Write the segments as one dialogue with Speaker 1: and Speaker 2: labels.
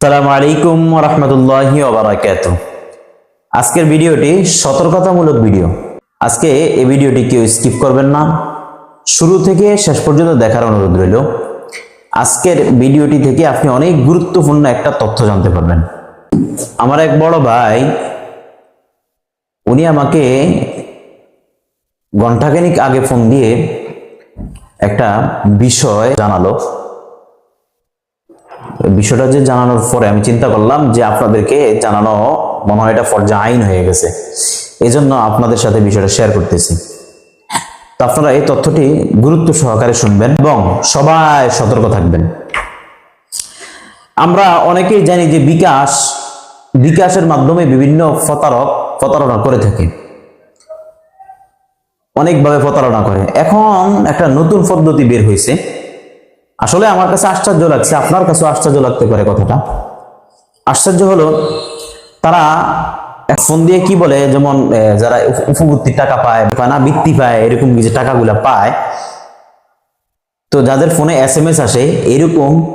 Speaker 1: সালামু আলাইকুম রহমতুল্লাহি ওবরাকাত আজকের ভিডিওটি সতর্কতামূলক ভিডিও। আজকে এই ভিডিওটি কেউ স্কিপ করবেন না। শুরু থেকে শেষ পর্যন্ত দেখার অনুরোধ রইল। আজকের ভিডিওটি থেকে আপনি অনেক গুরুত্বপূর্ণ একটা তথ্য জানতে পারবেন। আমার এক বড় ভাই, উনি আমাকে ঘন্টাখানিক আগে ফোন দিয়ে একটা বিষয় জানালো। বিষয়টা যে জানানোর পরে আমি চিন্তা করলাম যে আপনাদেরকে জানানো মনে হয় এটা ফরজা আইন হয়ে গেছে। এই জন্য আপনাদের সাথে বিষয়টা শেয়ার করতেছি। তো আপনারা এই তথ্যটি গুরুত্ব সহকারে শুনবেন এবং সবাই সতর্ক থাকবেন। আমরা অনেকেই জানি যে বিকাশ, বিকাশের মাধ্যমে বিভিন্ন প্রতারক প্রতারণা করে থাকে। অনেকভাবে প্রতারণা করে। এখন একটা নতুন পদ্ধতি বের হয়েছে। আসলে আমার কাছে আশ্চর্য লাগছে, আপনার কাছে আশ্চর্য লাগতে পারে কথাটা। আশ্চর্য হলো, তারা ফোন দিয়ে কি বলে, যেমন যারা উপ- উপবৃত্তির টাকা পায় না, বৃত্তি পায়, এরকম যে টাকাগুলা পায়, তো যাদের ফোনে এস এম এস আসে, এরকম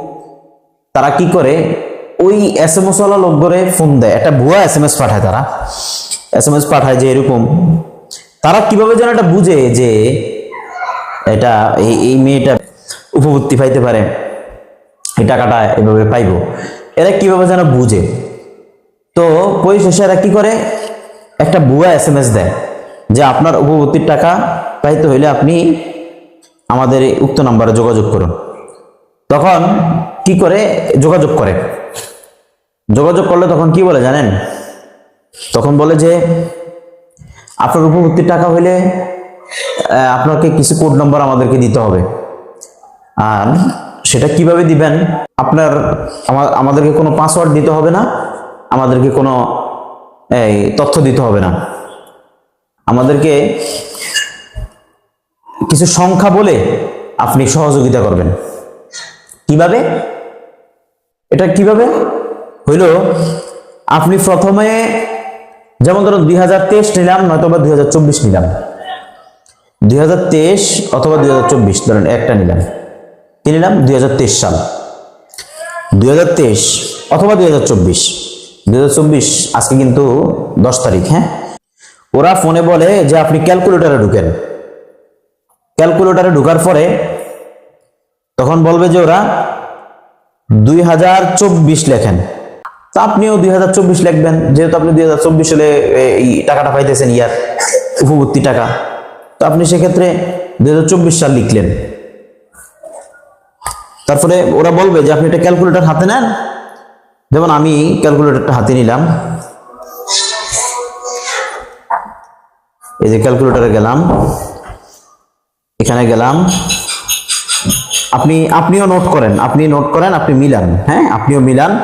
Speaker 1: তারা কি করে, ওই এস এম এস ওয়ালা লোক করে ফোন দেয়। একটা ভুয়া এস এম এস পাঠায় তারা। এস এম এস পাঠায় যে এরকম। তারা কীভাবে যেন এটা বুঝে যে এটা এই মেয়েটা উপবৃত্তি পাইতে পারে। এই টাকাটা এভাবে পাইব। এরা কীভাবে যেন বুঝে? তো পরিশেষে এরা কি করে? একটা ভুয়া এস এম এস দেয় যে, আপনার উপবর্তীর টাকা পাইতে হইলে আপনি আমাদের উক্ত নাম্বারে যোগাযোগ করুন। তখন কি করে? যোগাযোগ করে। যোগাযোগ করলে তখন কি বলে জানেন? তখন বলে যে, আপনার উপবর্তীর টাকা হইলে আপনাকে কিছু কোড নম্বর আমাদেরকে দিতে হবে। আর সেটা কীভাবে দিবেন? আপনার আমা- আমাদেরকে কোনো পাসওয়ার্ড দিতে হবে না। আমাদেরকে কোনো, এই, তথ্য দিতে হবে না। আমাদেরকে কিছু সংখ্যা বলে আপনি সহযোগিতা করবেন। কীভাবে? এটা কীভাবে? হইল, আপনি প্রথমে, যেমন ধরুন দুই হাজার তেইশ নিলাম নয়তো বা দুই হাজার চব্বিশ নিলাম। দুই হাজার তেইশ অথবা দুই হাজার চব্বিশ, ধরেন একটা নিলাম। কি নিলাম দুই সাল। দুই হাজার তেইশ অথবা দুই হাজার চব্বিশ। দুই হাজার চব্বিশ আজকে কিন্তু দশ তারিখ হ্যাঁ? ওরা ফোনে বলে যে, আপনি ক্যালকুলেটারে ঢুকেন। ক্যালকুলেটারে ঢুকার পরে তখন বলবে যে, ওরা দুই হাজার চব্বিশ লেখেন। তা আপনিও দুই হাজার চব্বিশ লিখবেন, যেহেতু আপনি দুই হাজার চব্বিশ সালে এই টাকাটা পাইতেছেন ইয়ার উপবর্তী টাকা। তো আপনি সেক্ষেত্রে দুই হাজার চব্বিশ সাল লিখলেন। তারপরে ওরা বলবে যে, আপনি একটা ক্যালকুলেটর হাতে নেন। যেমন আমি ক্যালকুলেটরটা হাতে নিলাম। এই যে ক্যালকুলেটরে গেলাম। এখানে গেলাম। আপনি, আপনিও নোট করেন। আপনি নোট করেন, আপনি মিলান। হ্যাঁ আপনিও মিলান।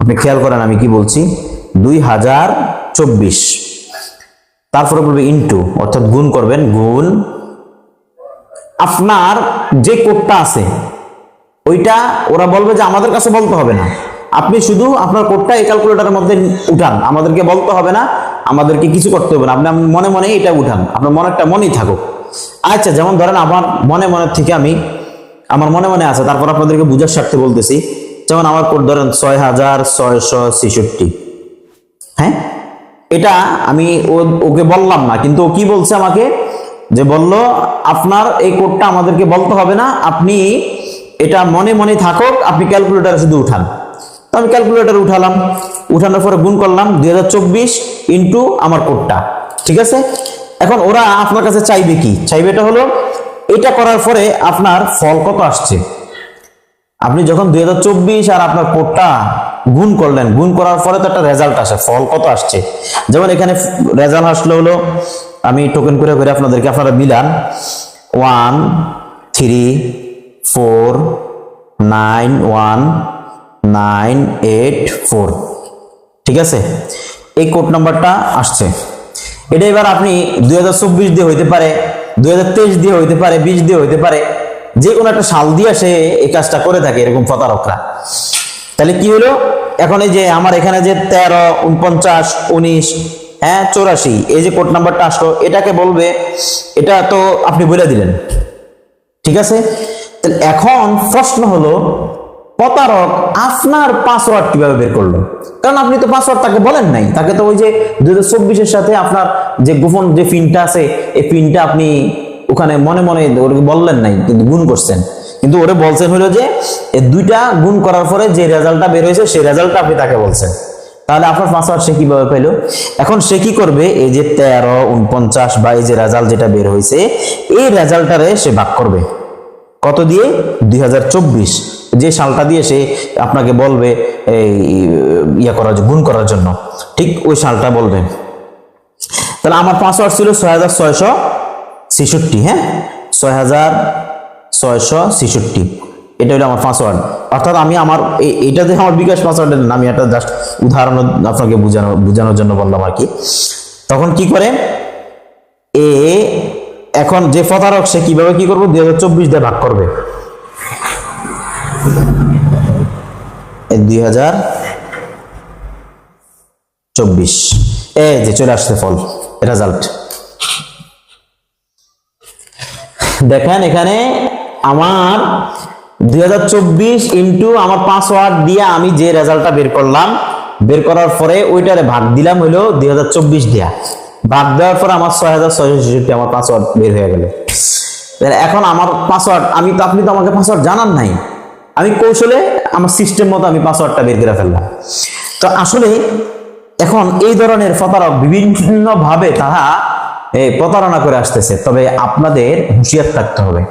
Speaker 1: আপনি খেয়াল করেন আমি কি বলছি। দুই হাজার চব্বিশ। তারপরে বলবে ইন্টু অর্থাৎ গুণ করবেন, গুণ আপনার যে কোডটা আছে ওইটা ওরা বলবে যে আমাদের কাছে বলতে হবে না। আপনি শুধু আপনার কোডটা এই ক্যালকুলেটারের মধ্যে উঠান। আমাদেরকে বলতে হবে না, আমাদেরকে কিছু করতে হবে না। আপনি মনে মনে এটা উঠান। আপনার মনেরটা মনেই থাকুক। আচ্ছা যেমন ধরেন আমার মনে মনে থেকে আমি, আমার মনে মনে আছে, তারপর আপনাদেরকে বুঝার স্বার্থে বলতেছি। যেমন আমার কোড ধরেন ছয় হাজার ছয়শো ছেষট্টি। হ্যাঁ? এটা আমি ওকে বললাম না, কিন্তু ও কি বলছে আমাকে? যে বলল, আপনার এই কোডটা আমাদেরকে বলতে হবে না, আপনি এটা মনে মনে থাকুক আপনি ক্যালকুলেটার শুধু উঠান। তো আমি ক্যালকুলেটার উঠালাম। উঠানোর পরে গুণ করলাম দুই হাজার চব্বিশ ইন্টু আমার কোডটা ঠিক আছে? এখন ওরা আপনার কাছে চাইবে কি? চাইবে এটা হলো এটা করার পরে আপনার ফল কত আসছে? আপনি যখন দু হাজার চব্বিশ আর আপনার কোডটা গুণ করলেন গুণ করার পরে তো একটা রেজাল্ট আসে ফল কত আসছে? যেমন এখানে রেজাল্ট আসলে হলো আমি টোকেন করে করে আপনাদেরকে আপনারা Milan. One three four nine one nine eight four ঠিক আছে? এই কোড নাম্বারটা আসছে। এটা এবার আপনি দুই দিয়ে হইতে পারে, দুই দিয়ে হইতে পারে, বিশ দিয়ে হইতে পারে, যে কোনো একটা সাল দিয়ে সে এই কাজটা করে থাকে এরকম প্রতারকরা। তাহলে কি হলো? এখন এই যে আমার এখানে যে তেরো, উনপঞ্চাশ, উনিশ হ্যাঁ চৌরাশি, এই যে কোড নাম্বারটা আসলো, এটাকে বলবে, এটা তো আপনি বলে দিলেন। ঠিক আছে? এখন প্রশ্ন হলো, প্রতারক আপনার পাসওয়ার্ড কীভাবে বের করল? কারণ আপনি তো পাসওয়ার্ড তাকে বলেন নাই। তাকে তো ওই যে দুই হাজার সাথে আপনার যে গোপন যে পিনটা আছে, এই পিনটা আপনি ওখানে মনে মনে ওকে বললেন নাই, কিন্তু গুণ করছেন। কিন্তু ওরে বলছেন হলো যে দুইটা গুণ করার পরে যে রেজাল্টটা বের হয়েছে, সেই রেজাল্টটা আপনি তাকে বলছেন। তাহলে আপনার পাসওয়ার্ড সে কীভাবে পেল? এখন সে কি করবে? এই যে তেরো উনপঞ্চাশ বা এই যে রেজাল্ট যেটা বের হয়েছে, এই রেজাল্টটারে সে ভাগ করবে। কত দিয়ে? দুই হাজার চব্বিশ। যে সালটা দিয়ে সে আপনাকে বলবে, এই, ইয়া করার গুণ করার জন্য। ঠিক ওই সালটা বলবে। তাহলে আমার পাসওয়ার্ড ছিল ছয় হাজার ছয়শো ছেষট্টি হ্যাঁ? ছয় হাজার ছয়শো ছেষট্টি। এটা হলো আমার পাসওয়ার্ড অর্থাৎ আমি আমার এটা যে আমার বিকাশ পাসওয়ার্ডের না আমি একটা জাস্ট উদাহরণ আপনাকে বোঝানো, বোঝানোর জন্য বললাম আর কি। তখন কি করে? এ এখন যে প্রতারক, সে কীভাবে কি করব? দুই হাজার চব্বিশ দিয়ে ভাগ করবে। দুই হাজার চব্বিশ। এ যে চলে আসছে ফল রেজাল্ট দেখেন এখানে আমার দুই হাজার চব্বিশ ইন্টু আমার পাসওয়ার্ড দিয়ে আমি যে রেজাল্টটা বের করলাম, বের করার পরে ওইটারে ভাগ দিলাম হইল দুই হাজার চব্বিশ দিয়া। ভাগ দেওয়ার পরে আমার ছয় হাজার ছয়শো ছেষট্টি আমার পাসওয়ার্ড বের হয়ে গেল। এখন আমার পাসওয়ার্ড আমি তো, আপনি তো আমাকে পাসওয়ার্ড জানান নাই। আমি কৌশলে আমার সিস্টেম মতো আমি পাসওয়ার্ডটা বের করে ফেললাম। তো আসলে এখন এই ধরনের প্রতারক বিভিন্ন ভাবে তারা প্রতারণা করে আসতেছে। তবে আপনাদের হুঁশিয়ার থাকতে হবে।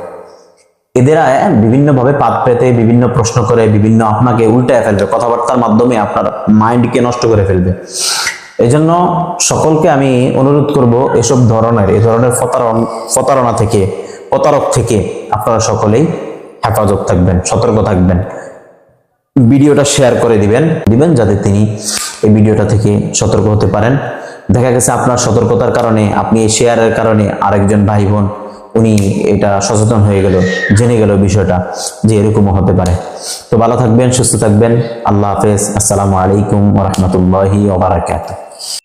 Speaker 1: এদেরা বিভিন্নভাবে পাত পেতে, বিভিন্ন প্রশ্ন করে, বিভিন্ন আপনাকে উল্টায় ফেলবে। কথাবার্তার মাধ্যমে আপনার মাইন্ডকে নষ্ট করে ফেলবে। এই জন্য সকলকে আমি অনুরোধ করব এসব ধরনের, এই ধরনের প্রতারণ, প্রতারণা থেকে, প্রতারক থেকে আপনারা সকলেই হেফাজত থাকবেন, সতর্ক থাকবেন। ভিডিওটা শেয়ার করে দিবেন দিবেন যাতে তিনি এই ভিডিওটা থেকে সতর্ক হতে পারেন। দেখা গেছে আপনার সতর্কতার কারণে, আপনি এই শেয়ারের কারণে আরেকজন ভাই বোন উনি এটা সচেতন হয়ে গেল, জেনে গেল বিষয়টা যে এরকমও হতে পারে। তো ভালো থাকবেন, সুস্থ থাকবেন। আল্লাহ হাফেজ। আসসালামু আলাইকুম ওরহমতুল্লাহি ওবারাকাতুহ